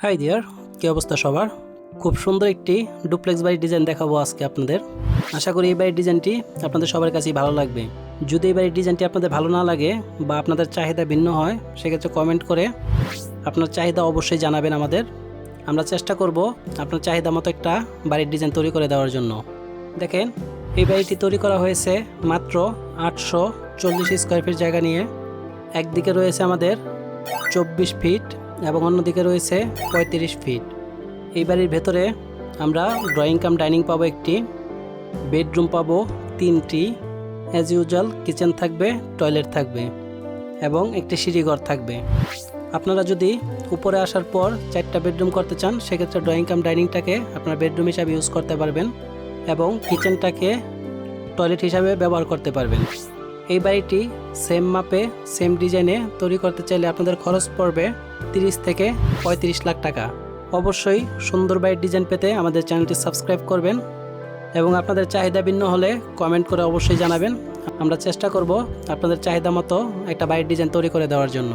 High deer কী অবস্থা সবার? খুব সুন্দর একটি ডুপ্লেক্স বাড়ির ডিজাইন দেখাবো আজকে আপনাদের। আশা করি এই বাড়ির ডিজাইনটি আপনাদের সবার কাছেই ভালো লাগবে। যদি এই বাড়ির ডিজাইনটি আপনাদের ভালো না লাগে বা আপনাদের চাহিদা ভিন্ন হয়, সেক্ষেত্রে কমেন্ট করে আপনার চাহিদা অবশ্যই জানাবেন আমাদের। আমরা চেষ্টা করব আপনার চাহিদা মতো একটা বাড়ির ডিজাইন তৈরি করে দেওয়ার জন্য। দেখেন, এই বাড়িটি তৈরি করা হয়েছে মাত্র আটশো চল্লিশ স্কোয়ার ফিট জায়গা নিয়ে। একদিকে রয়েছে আমাদের চব্বিশ ফিট এবং অন্যদিকে রয়েছে পঁয়ত্রিশ ফিট। এই বাড়ির ভেতরে আমরা ড্রয়িং কাম, ডাইনিং পাবো একটি, বেডরুম পাবো তিনটি অ্যাজ ইউজুয়াল কিচেন থাকবে, টয়লেট থাকবে এবং একটি সিঁড়িঘর থাকবে। আপনারা যদি উপরে আসার পর চারটা বেডরুম করতে চান, সেক্ষেত্রে ড্রয়িং কাম ডাইনিংটাকে আপনার বেডরুম হিসাবে ইউজ করতে পারবেন এবং কিচেনটাকে টয়লেট হিসাবে ব্যবহার করতে পারবেন। এই বাড়িটি সেম মাপে সেম ডিজাইনে তৈরি করতে চাইলে আপনাদের খরচ পড়বে তিরিশ থেকে পঁয়ত্রিশ লাখ টাকা। অবশ্যই সুন্দর বাড়ির ডিজাইন পেতে আমাদের চ্যানেলটি সাবস্ক্রাইব করবেন এবং আপনাদের চাহিদা ভিন্ন হলে কমেন্ট করে অবশ্যই জানাবেন। আমরা চেষ্টা করব আপনাদের চাহিদা মতো একটা বাড়ির ডিজাইন তৈরি করে দেওয়ার জন্য।